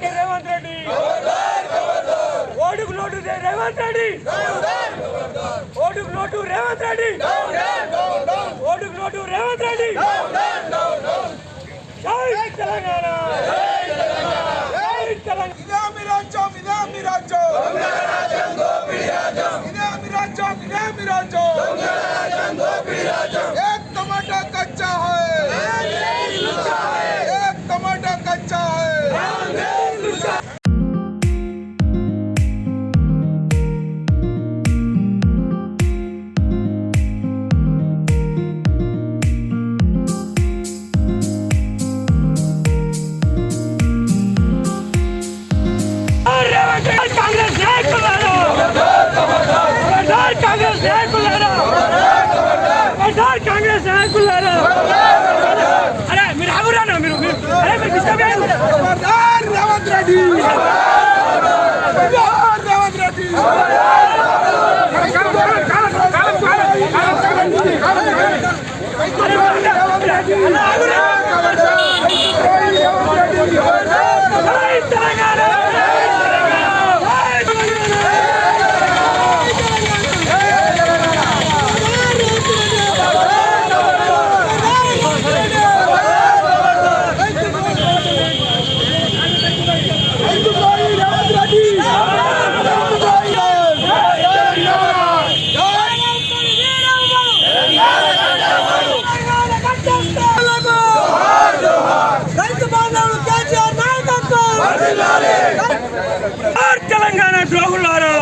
Doctor Revanth Reddy. ఓటుకు లోటు రేవంత్ రెడ్డి. ఓటుకు లోటు రేవంత్ రెడ్డి. ఓటుకు లోటు రేవంత్ రెడ్డి. జై తెలంగాణ. జై తెలంగాణ. ఇదా మీ రాజ్యం ఇదా మీ రాజ్యం. Yeah. ద్రోహులారా!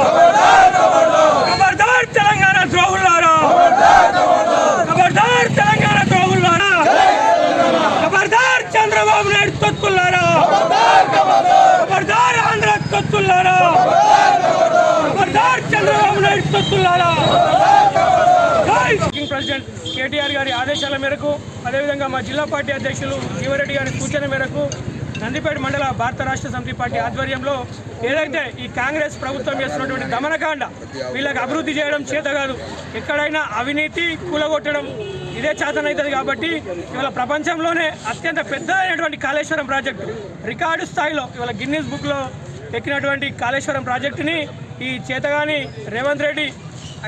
ఖబర్దార్ తెలంగాణ ద్రోహులారా! ఖబర్దార్ తెలంగాణ ద్రోహులారా! ఖబర్దార్ చంద్రబాబు నాయుడు తొత్తులారా ఖబర్దార్ ఆంధ్ర తొత్తులారా ఖబర్దార్ చంద్రబాబు నాయుడు తొత్తులారా వర్కింగ్ ప్రెసిడెంట్ కేటీఆర్ గారి ఆదేశాల మేరకు అదేవిధంగా మా జిల్లా పార్టీ అధ్యక్షులు జీవారెడ్డి గారి సూచన మేరకు నందిపేట మండల భారత రాష్ట్ర సమితి పార్టీ ఆధ్వర్యంలో ఏదైతే ఈ కాంగ్రెస్ ప్రభుత్వం చేస్తున్నటువంటి దమనకాండ వీళ్ళకి అభివృద్ధి చేయడం చేత కాదు ఎక్కడైనా అవినీతి కూలగొట్టడం ఇదే చేతనవుతుంది కాబట్టి ఇవాళ ప్రపంచంలోనే అత్యంత పెద్దదైనటువంటి కాళేశ్వరం ప్రాజెక్టు రికార్డు స్థాయిలో ఇవాళ గిన్నీస్ బుక్లో ఎక్కినటువంటి కాళేశ్వరం ప్రాజెక్టుని ఈ చేతగాని రేవంత్ రెడ్డి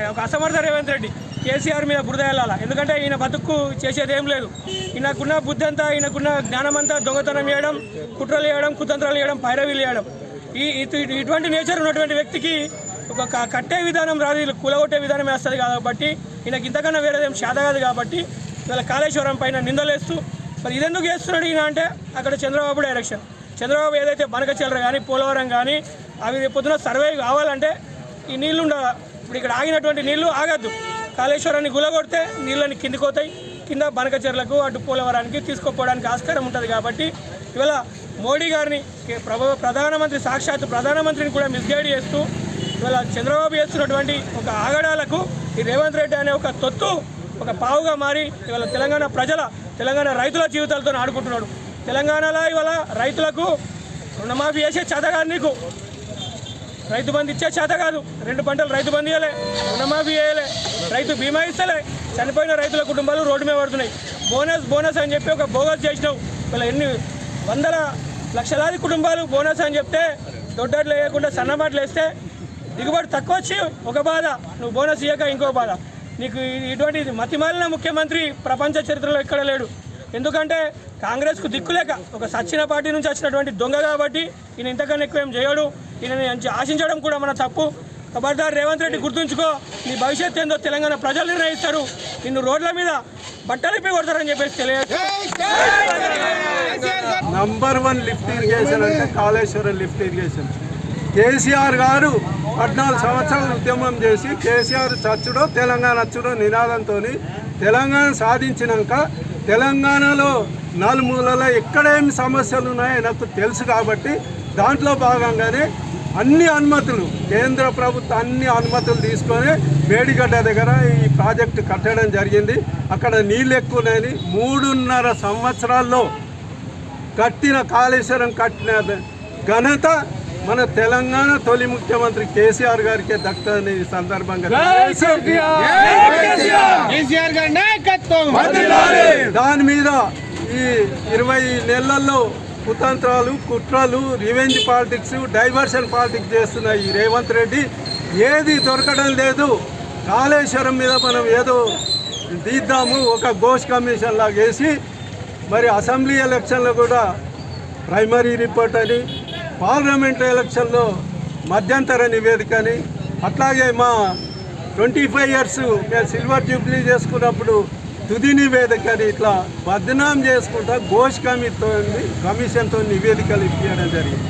ఒక అసమర్థ రేవంత్ రెడ్డి కేసీఆర్ మీద బురద వెళ్ళాలా ఎందుకంటే ఈయన బతుకు చేసేది ఏం లేదు. ఈయనకున్న బుద్ధి అంతా ఈయనకున్న జ్ఞానం అంతా దొంగతనం చేయడం కుట్రలు చేయడం కుతంత్రాలు చేయడం పైరవీలు చేయడం. ఈ ఇటువంటి నేచర్ ఉన్నటువంటి వ్యక్తికి ఒక కట్టే విధానం రాదు వీళ్ళు కూలగొట్టే విధానం వేస్తుంది కాబట్టి ఈయనకి ఇంతకన్నా వేరేదేం శాత కాదు కాబట్టి ఇవాళ కాళేశ్వరం పైన నిందలేస్తూ మరి ఇదెందుకు చేస్తున్నాడు ఈయన అంటే అక్కడ చంద్రబాబు డైరెక్షన్. చంద్రబాబు ఏదైతే బనకచెల్లర కానీ పోలవరం కానీ అవి రేపు పొద్దున సర్వే కావాలంటే ఈ నీళ్ళు ఉండాలి ఇప్పుడు ఇక్కడ ఆగినటువంటి నీళ్ళు ఆగద్దు. కాళేశ్వరాన్ని గులగొడితే నీళ్ళని కిందికోతాయి కింద బనకచెర్లకు అటు పోలవరానికి తీసుకుపోవడానికి ఆస్కారం ఉంటుంది కాబట్టి ఇవాళ మోడీ గారిని ప్రభు ప్రధానమంత్రి సాక్షాత్ ప్రధానమంత్రిని కూడా మిస్గైడ్ చేస్తూ ఇవాళ చంద్రబాబు చేస్తున్నటువంటి ఒక ఆగడాలకు ఈ రేవంత్ రెడ్డి అనే ఒక తొత్తు ఒక పావుగా మారి ఇవాళ తెలంగాణ ప్రజల తెలంగాణ రైతుల జీవితాలతో ఆడుకుంటున్నాడు. తెలంగాణలో ఇవాళ రైతులకు రుణమాఫీ చేసే చేత నీకు రైతు బంధు ఇచ్చే చేత కాదు. రెండు పంటలు రైతు బంధు ఇవ్వలే రుణమాఫీ చేయలే రైతు బీమా ఇస్తలే. చనిపోయిన రైతుల కుటుంబాలు రోడ్డు మీద పడుతున్నాయి. బోనస్ బోనస్ అని చెప్పి ఒక బోగస్ చేసినావు. ఇలా ఎన్ని వందల లక్షలాది కుటుంబాలు బోనస్ అని చెప్తే దొడ్డట్లు వేయకుండా సన్నబాట్లు వేస్తే దిగుబడి తక్కువ వచ్చి ఒక బాధ. నువ్వు బోనస్ ఇవ్వక ఇంకో బాధ. నీకు ఇటువంటి మతిమాలిన ముఖ్యమంత్రి ప్రపంచ చరిత్రలో ఎక్కడ లేడు. ఎందుకంటే కాంగ్రెస్కు దిక్కులేక ఒక సచ్చిన పార్టీ నుంచి వచ్చినటువంటి దొంగ కాబట్టి ఈయన ఇంతకన్నా ఎక్కువ ఏం చేయడు. ఈయనని ఆశించడం కూడా మన తప్పు. ఖబర్దార్ రేవంత్ రెడ్డి గుర్తుంచుకో నీ భవిష్యత్తు ఏందో తెలంగాణ ప్రజలు నిర్ణయిస్తారు. నిన్ను రోడ్ల మీద బట్టలిప్పి కొడతారని చెప్పేసి తెలియదు నంబర్ వన్ లిఫ్ట్ ఇరిగేషన్ అంటే కాళేశ్వరం లిఫ్ట్ ఇరిగేషన్ కేసీఆర్ గారు పద్నాలుగు సంవత్సరాలు ఉద్యమం చేసి కేసీఆర్ చచ్చుడో తెలంగాణ అచ్చుడో నినాదంతో తెలంగాణ సాధించినాక తెలంగాణలో నలుమూలలో ఎక్కడేమి సమస్యలు ఉన్నాయో నాకు తెలుసు కాబట్టి దాంట్లో భాగంగానే అన్ని అనుమతులు కేంద్ర ప్రభుత్వం అన్ని అనుమతులు తీసుకొని మేడిగడ్డ దగ్గర ఈ ప్రాజెక్టు కట్టడం జరిగింది. అక్కడ నీళ్ళు ఎక్కువలేని మూడున్నర సంవత్సరాల్లో కట్టిన కాళేశ్వరం కట్టిన ఘనత మన తెలంగాణ తొలి ముఖ్యమంత్రి కేసీఆర్ గారికి దక్కుతుందని ఈ సందర్భంగా దాని మీద ఈ ఇరవై నెలల్లో కుతంత్రాలు కుట్రలు రివెంజ్ పాలిటిక్స్ డైవర్షన్ పాలిటిక్స్ చేస్తున్న ఈ రేవంత్ రెడ్డి ఏది దొరకడం లేదు. కాళేశ్వరం మీద మనం ఏదో తీద్దాము ఒక ఘోష్ కమిషన్ లాగా వేసి మరి అసెంబ్లీ ఎలక్షన్లో కూడా ప్రైమరీ రిపోర్ట్ అని పార్లమెంట్ ఎలక్షన్లో మధ్యంతర నివేదికని అట్లాగే మా ట్వంటీ ఫైవ్ ఇయర్స్ మేము సిల్వర్ జూబ్లీ చేసుకున్నప్పుడు తుది నివేదికని ఇట్లా బద్నాం చేసుకుంటా ఘోష్ కమిటీతో కమిషన్తో నివేదికలు ఇప్పించడం జరిగింది.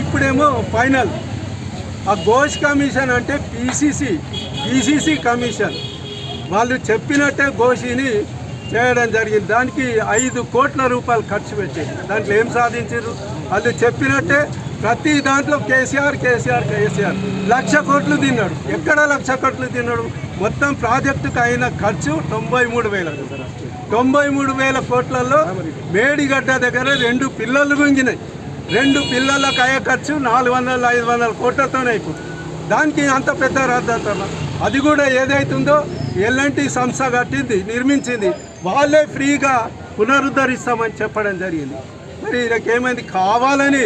ఇప్పుడేమో ఫైనల్. ఆ ఘోష్ కమిషన్ అంటే పీసీసీ పీసీసీ కమిషన్. వాళ్ళు చెప్పినట్టే ఘోషిని చేయడం జరిగింది. దానికి ఐదు కోట్ల రూపాయలు ఖర్చు పెట్టారు దాంట్లో ఏం సాధించారు వాళ్ళు చెప్పినట్టే ప్రతి దాంట్లో కేసీఆర్ కేసీఆర్ కేసీఆర్. లక్ష కోట్లు తిన్నాడు. ఎక్కడ లక్ష కోట్లు తిన్నాడు? మొత్తం ప్రాజెక్టుకు అయిన ఖర్చు తొంభై మూడు వేల. తొంభై మూడు వేల కోట్లలో మేడిగడ్డ దగ్గర రెండు పిల్లలు గుంజినాయి రెండు పిల్లలకు అయ్యే ఖర్చు నాలుగు వందల ఐదు వందల కోట్లతోనే అయిపోతుంది దానికి అంత పెద్ద రాద్దాంతమా? అది కూడా ఏదైతుందో ఎల్ఎన్టీ సంస్థ కట్టింది నిర్మించింది. వాళ్ళే ఫ్రీగా పునరుద్ధరిస్తామని చెప్పడం జరిగింది. మరి ఈయనకేమైంది కావాలని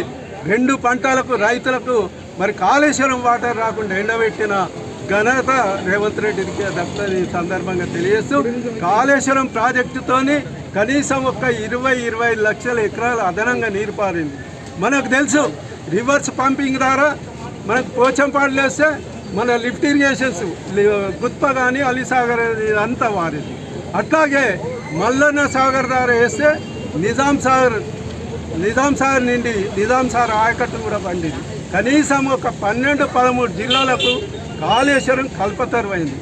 రెండు పంటలకు రైతులకు మరి కాళేశ్వరం వాటర్ రాకుండా ఎండబెట్టిన ఘనత రేవంత్ రెడ్డికి దక్కుతుంది ఈ సందర్భంగా తెలియజేస్తూ కాళేశ్వరం ప్రాజెక్టుతోని కనీసం ఒక ఇరవై ఇరవై లక్షల ఎకరాలు అదనంగా నీరు పారింది. మనకు తెలుసు రివర్స్ పంపింగ్ ద్వారా మనకు పోచంపాడులు వేస్తే మన లిఫ్ట్ ఇరిగేషన్స్ గుత్ప కానీ అలీసాగర్ అంతా వారింది. అట్లాగే మల్లన్న సాగర్ ద్వారా వేస్తే నిజాం సాగర్ నిజాం సార్ నుండి నిజాం సార్ ఆయకట్టు కూడా పండింది. కనీసం ఒక పన్నెండు పదమూడు జిల్లాలకు కాళేశ్వరం కల్పతరువైంది.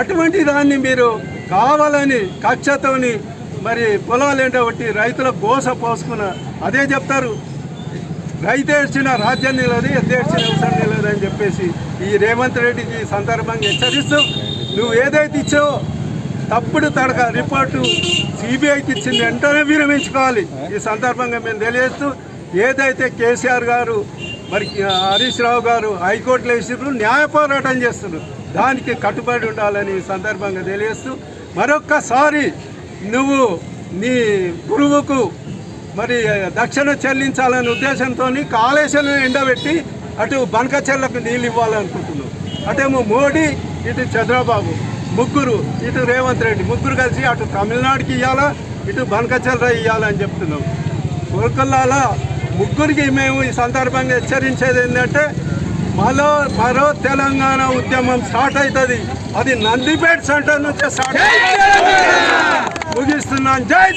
అటువంటి దాన్ని మీరు కావాలని కక్షతోని మరి పొలాలు ఎండబట్టి రైతుల గోస పోసుకున్న అదే చెప్తారు. రైతు ఏడ్చిన రాజ్యం నిలదు ఎద్దు ఏడ్చిన అవసరం నిలదు అని చెప్పేసి ఈ రేవంత్ రెడ్డికి సందర్భంగా హెచ్చరిస్తూ నువ్వు ఏదైతే ఇచ్చావో తప్పుడు తడక రిపోర్టు సిబిఐకి ఇచ్చింది వెంటనే విరమించుకోవాలి. ఈ సందర్భంగా మేము తెలియజేస్తూ ఏదైతే కేసీఆర్ గారు మరి హరీష్ రావు గారు హైకోర్టులో వేసిర్రు న్యాయ పోరాటం చేస్తున్నారు. దానికి కట్టుబడి ఉండాలని ఈ సందర్భంగా తెలియజేస్తూ మరొక్కసారి నువ్వు నీ గురువుకు మరి దక్షిణ చెల్లించాలనే ఉద్దేశంతో కాళేశ్వరం ఎండబెట్టి అటు బనకచెర్లకు నీళ్ళు ఇవ్వాలనుకుంటున్నావు. అటేమో మోడీ ఇటు చంద్రబాబు. ముగ్గురు ఇటు రేవంత్ రెడ్డి ముగ్గురు కలిసి అటు తమిళనాడుకి ఇవ్వాలా ఇటు బనకచెర్ర ఇవ్వాలని చెప్తున్నాం. కోరుకల్లాల ముగ్గురికి మేము ఈ సందర్భంగా హెచ్చరించేది ఏంటంటే మరో మరో తెలంగాణ ఉద్యమం స్టార్ట్ అవుతుంది. అది నందిపేట సెంటర్ నుంచే స్టార్ట్ ముగిస్తున్నాను జై